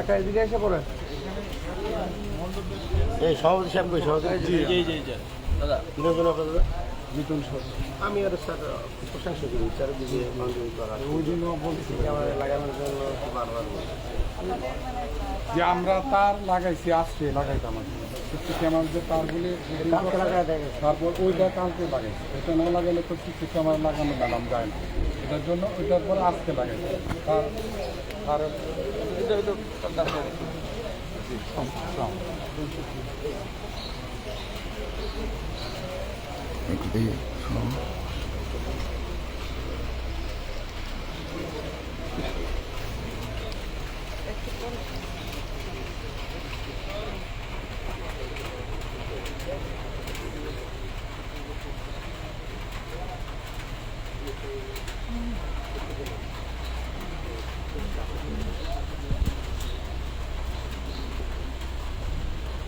একটা এদিকে এসে পড়ে। এই সভাপতি সাহেব কই সভাপতি? জি জি জি দাদা। তিনজন আপনাদের মিটুন আমি ওর সাথে প্রশংসা করি চারিদিকে মন্দির করা। ওই জন্য বলছি। আমার লাগানোর জন্য বারবার যে আমরা তার লাগাইছি আজকে লাগাইতাম আর কি। সিসি যে তারগুলি তারপর ওইটা কালকে লাগাইছি। এটা না লাগাইলে তো সিসি ক্যামেরা লাগানো গেলাম যায় না। এটার জন্য ওইটার পরে আজকে লাগাইছি। তার আর এটা তো দাদা কেন তোমাদেরকে আমি সেদিনকে বলে গেলাম না তোমাদের ভিতরে আমি নিজে দেখে একটু বলে গেলাম যে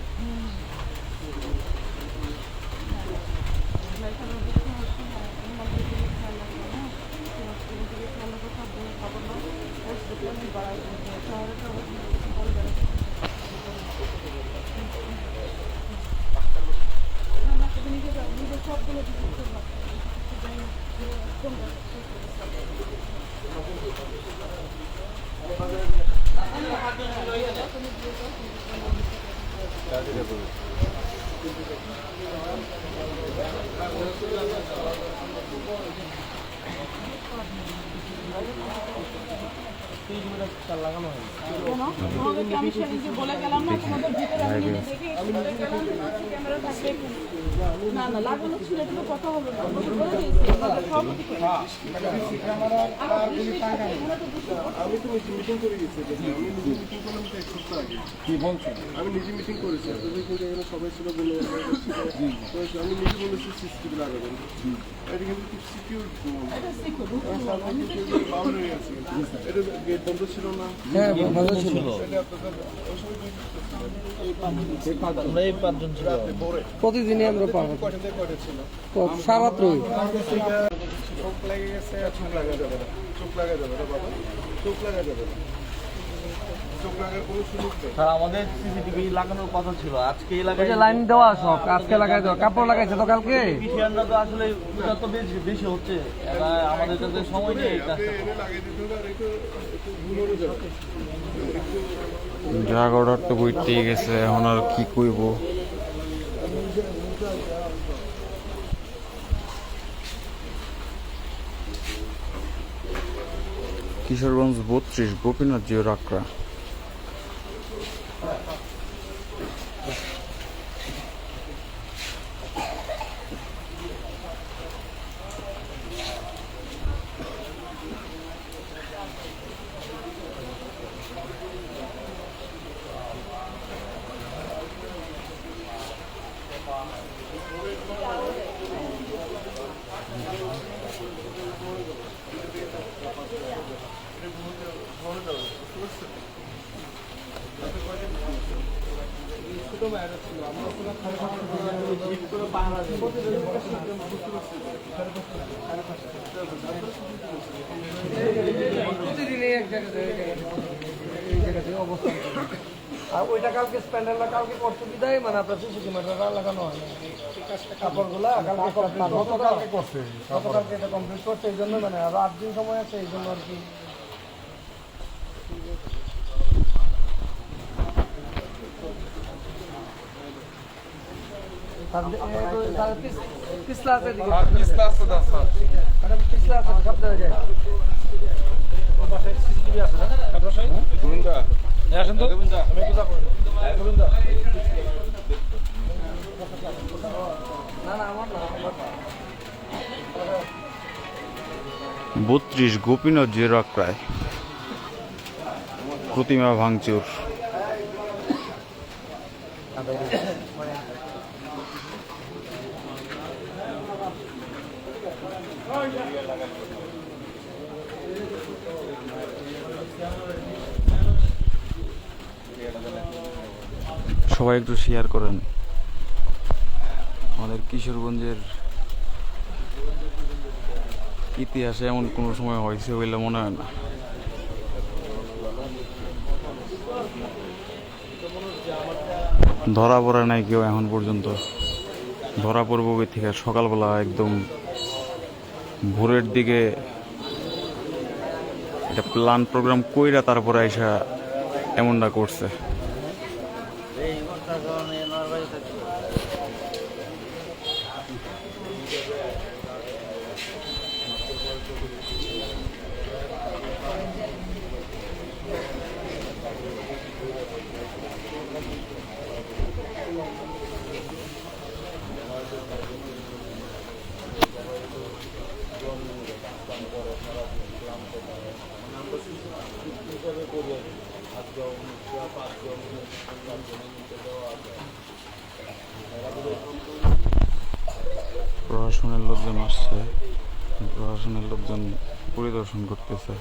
সিসি ক্যামেরা থাকবে এখানে। না না লাগানো ছিল এটা তো কথা হলো না আমি তো বলে দিয়েছি আমাদের সভাপতি করে আমার দৃষ্টি এখানে তো দৃষ্টি আমি তো নিজে মিটিং করে গেছি আমি নিজে মিটিং করলাম তো এক সপ্তাহ আগে কি বলছেন আমি নিজে মিটিং করেছি। সবাই ছিল বলে আমি নিজে বলেছি সিসিটিভি লাগাবেন এটা কিন্তু সিকিউর এটা গেট হ্যাঁ ভালো ছিল। প্রতিদিনই আমরা পাবো সারাত্রই। চোখ লাগে গেছে যাবে চোখ লাগা যাবে না বাবা। চোখ লাগা যাবে না চোখ লাগার কোনো সুযোগ নেই স্যার আমাদের সিসিটিভি লাগানোর কথা ছিল। আজকে ওই লাইন দেওয়া সব আজকে লাগাই দেওয়া কাপড় লাগাইছে তো কালকে? তো আসলে এটা তো বেশি বেশি হচ্ছে। আমাদের কাছে সময় নেই জাগরটার তো বইতেই গেছে এখন আর কি কইব কিশোরগঞ্জ বত্রিশ গোপীনাথ জিও রাকড়া আর ওইটা কালকে স্প্যান্ডারটা কালকে করতে বিদায় মানে আপনার সিসি ক্যামেরাটা লাগানো হয় না। কাপড়গুলা কালকে গতকালকে করছে গতকালকে এটা কমপ্লিট করছে এই জন্য মানে আরও আট দিন সময় আছে এই জন্য আর কি। পিছলা আছে। পিছলা আছে স্যার একটা পিছলা আছে যায় আসেন তো। না না আমার না আমার বত্রিশ গোপীনাথ প্রতিমা ভাঙচুর। সবাই একটু শেয়ার করেন। আমাদের কিশোরগঞ্জের ইতিহাসে এমন কোনো সময় হয়েছে বলে মনে হয় না। ধরা পড়ে নাই কেউ এখন পর্যন্ত। ধরা পড়ব থেকে? সকালবেলা একদম ভোরের দিকে একটা প্ল্যান প্রোগ্রাম কইরা তারপরে আইসা এমনটা করছে। প্রশাসনের লোকজন আসছে প্রশাসনের লোকজন পরিদর্শন করতেছে।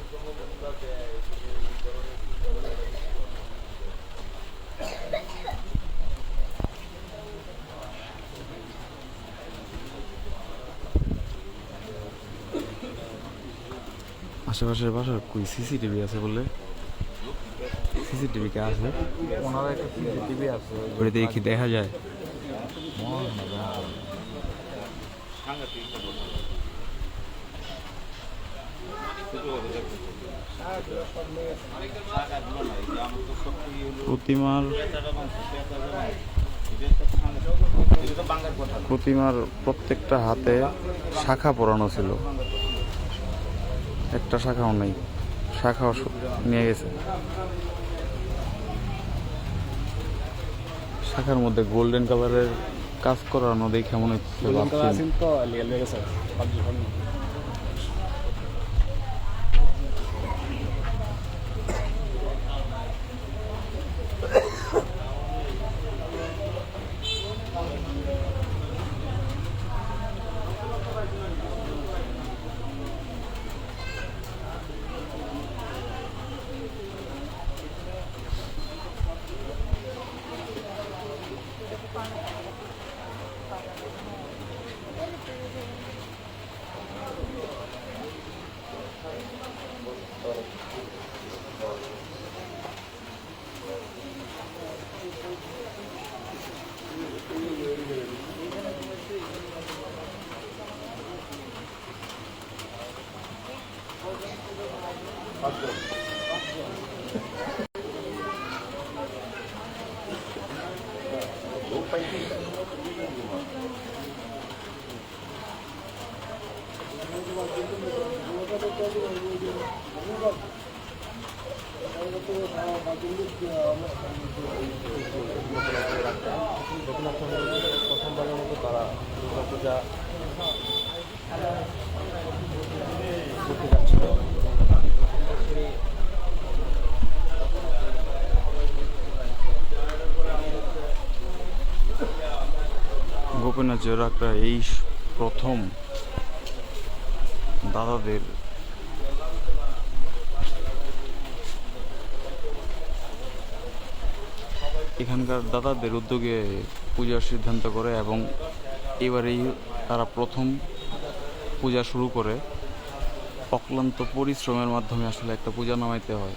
আশেপাশের বাসার কই সিসিটিভি আছে বলে সিসিটিভি কে আছে? ওনার একটা সিসিটিভি আছে। ওটা দেখি দেখা যায়? প্রতিমার প্রতিমার প্রত্যেকটা হাতে শাখা পরানো ছিল। একটা শাখাও নেই। শাখাও নিয়ে গেছে। শাখার মধ্যে গোল্ডেন কালারের কাজ করানো দেখে মনে হচ্ছে প্রথমবারের মতো তারা দুর্গাপূজা করতে যাচ্ছিল গোপীনাথ জোরাকরা এই প্রথম দাদাদের এখানকার দাদাদের উদ্যোগে পূজার সিদ্ধান্ত করে এবং এবারেই তারা প্রথম পূজা শুরু করে। অক্লান্ত পরিশ্রমের মাধ্যমে আসলে একটা পূজা নামাইতে হয়।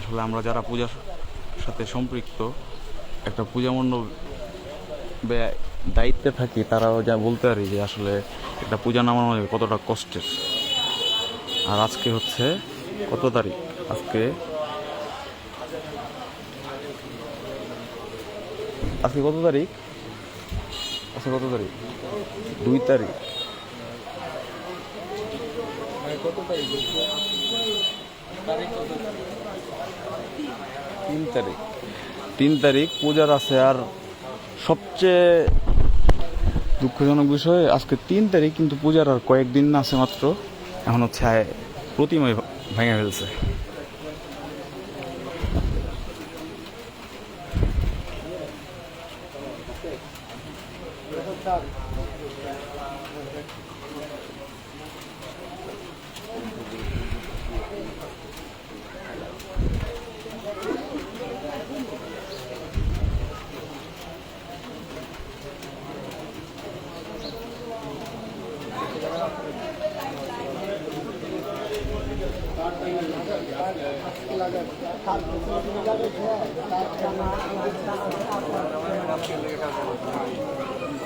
আসলে আমরা যারা পূজার সাথে সম্পৃক্ত, একটা পূজা মণ্ডপ দায়িত্বে থাকি, তারাও যা বলতে পারি যে আসলে একটা পূজা নামানো কতটা কষ্টের। আর আজকে হচ্ছে কত তারিখ? আজকে আজকে কত তারিখ? আজকে কত তারিখ? দুই তারিখ। তিন তারিখ। তিন তারিখ, পূজার আছে আর সবচেয়ে দুঃখজনক বিষয়, আজকে তিন তারিখ, কিন্তু পূজার আর কয়েকদিন আছে মাত্র। এখন হচ্ছে ভা- ভেঙে ফেলছে। ওটা প্রতিদিন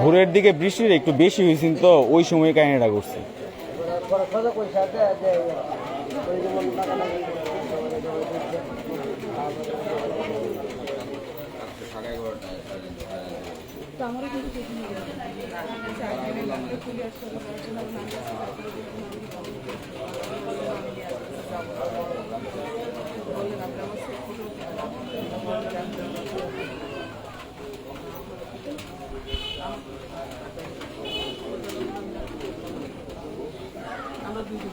ভোরের দিকে বৃষ্টির একটু বেশি হয়েছিল তো ওই সময় কাহিনীটা করছে পরে খোঁজা পয়সা আছে যে ওই যেমন লাগালাগি তো আমারও কিন্তু ঠিক নিয়ে গেছে চার দিনের লাগবে খুলে আসতে হবে পড়াশোনা নাম আসতে বললেন আপনি আমরা দুজন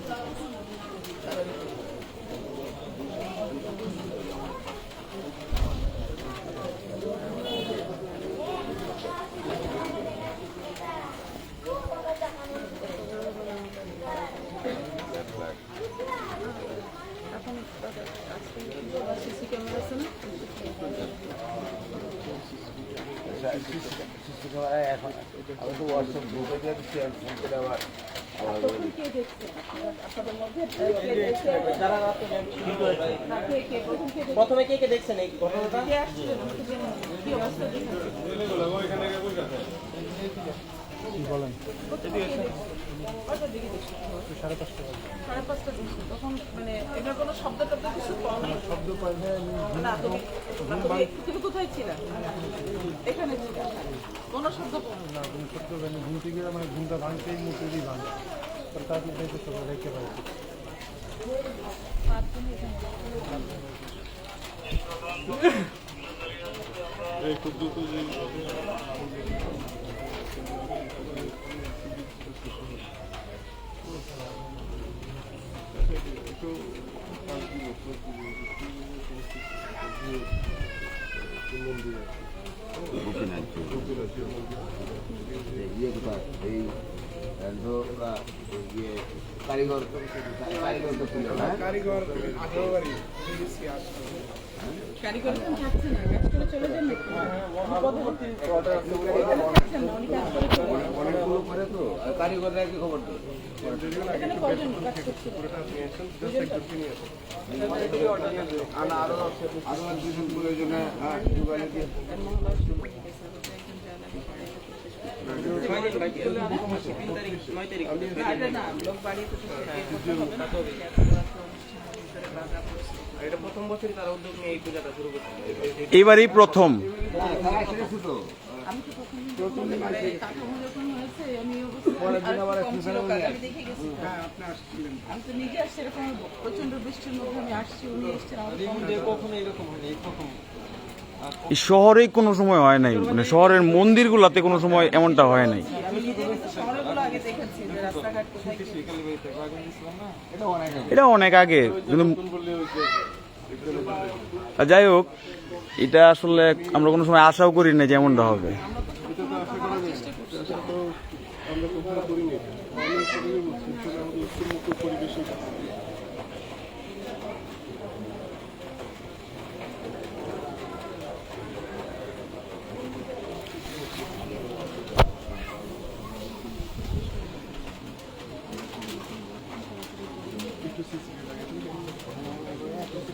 হোয়াটসঅ্যাপ গ্রুপে দিয়ে আর ফোন করে প্রথমে কে কে দেখছেন এই ঘটনাটা? অবস্থা দেখেছেন কয়টার সাড়ে পাঁচটা। তখন মানে কোনো শব্দ টব্দ পাও নাই? না, তুমি কোথায় ছিলে কোনো শব্দ না ঘুম থেকে মানে ঘুমটা ভাঙতেই মুখেরই ভাঙে তার মধ্যে সবাই রেখে কোথায় এই ইয়ে কারিগর কারিগর তো ছিল না কারিগর কারিগররা কি খবর আরও আরও দুজন প্রয়োজনে হ্যাঁ দিয়ে এটা না লোক বাড়িয়ে তো এটা প্রথম বছরই তারা উদ্যোগ নিয়ে এই পূজাটা শুরু করছে। এবারই প্রথম। হ্যাঁ আমি তো মানে যখন হয়েছে আমি অবশ্যই আর একটু কম ছিল কাজ, আমি তো। নিজে আসছি এরকম প্রচণ্ড বৃষ্টির মধ্যে আমি আসছি উনি এসছেন কখনো এরকম হয়নি প্রথম। শহরে কোনো সময় হয় নাই মানে শহরের মন্দিরগুলোতে কোনো সময় এমনটা হয় নাই। এটা অনেক আগে। কিন্তু যাই হোক এটা আসলে আমরা কোনো সময় আশাও করি না যেমনটা হবে।